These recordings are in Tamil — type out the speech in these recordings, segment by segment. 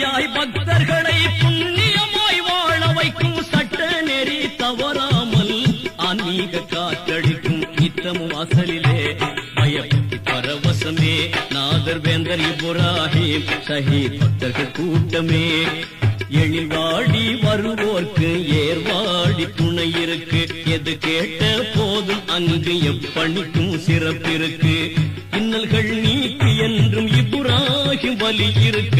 பக்தியாய் பக்தர்களை புண்ணியமாய் வாழ வைக்கும் சட்ட நெறி தவறாமல் ஆன்மீக காற்றடிக்கும் நித்தமும் அசலிலே பயப்பட்டு பரவசமே. நாதர் வேந்தர் இபுராஹிம் சஹி பக்தர்கள் கூட்டமே. எழில் வாடி வருவோர்க்கு ஏர்வாடி துணை இருக்கு எது கேட்ட போதும் அங்கு எப்பணிக்கும் சிறப்பிருக்கு. இன்னல்கள் நீக்கி என்றும் இப்ராஹிம் வலி இருக்க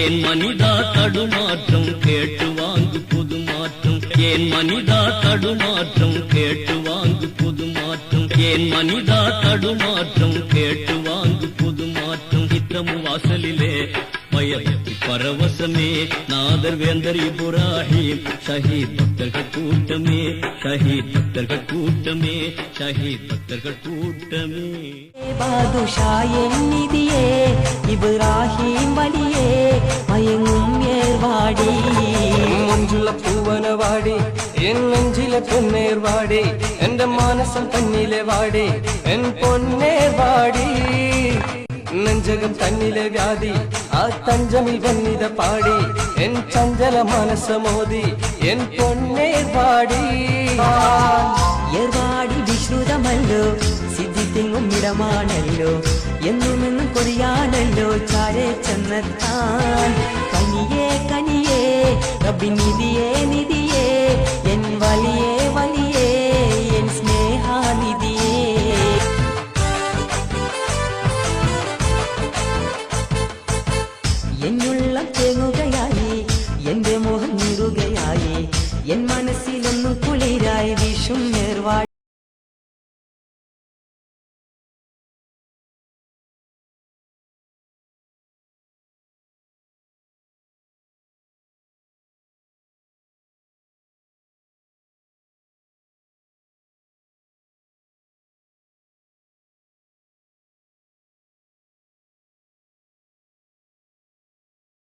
ஏன் மனிதா தடுமாற்றம் கேட்டு வாங்கு புது மாற்றம்? ஏன் மனிதா தடுமாற்றம் கேட்டு வாங்கு புது மாற்றம்? ஏன் மனிதா தடுமாற்றம் கேட்டு வாங்கு புது மாற்றம்? இத்தமும் வாசலிலே பயத்தி பரவசமே. நாதர் வேந்தர் இபுராஹிம் ஷஹீத் பக்தர்கள் கூட்டமே. ஷஹீத் பக்தர்கள் கூட்டமே ஷஹீத் பக்தர்கள் கூட்டமே. பாதுஷா என் நிதியே இபுரா மயங்கும் ஏர்வாடி മഞ്ജുള പൂവന വാടി എൻ നെഞ്ചിലെ പൊന്നേർ വാടി എന്റെ മാനസം തന്നിലെ വാടി എൻ പൊന്നേർ വാടി നെഞ്ചകം തന്നിലെ വ്യാധി ആ തഞ്ചമിൽ വന്നിത പാടി എൻ ചഞ്ചല മനസ്സമോദി എൻ പൊന്നേർ വാടി ഏർവാടി വിശ്രുതമല്ലോ സിദ്ധിത്തിങ്ങും ഇടമാണല്ലോ എന്നുമെന്നും കൊറിയാണല്ലോ ചാരെ ചെന്നെത്താൻ கனியே ரப்பி நிதியே நிதியே என் வழியே வழியே என் ஸ்னேகா நிதியே. என்னுள்ள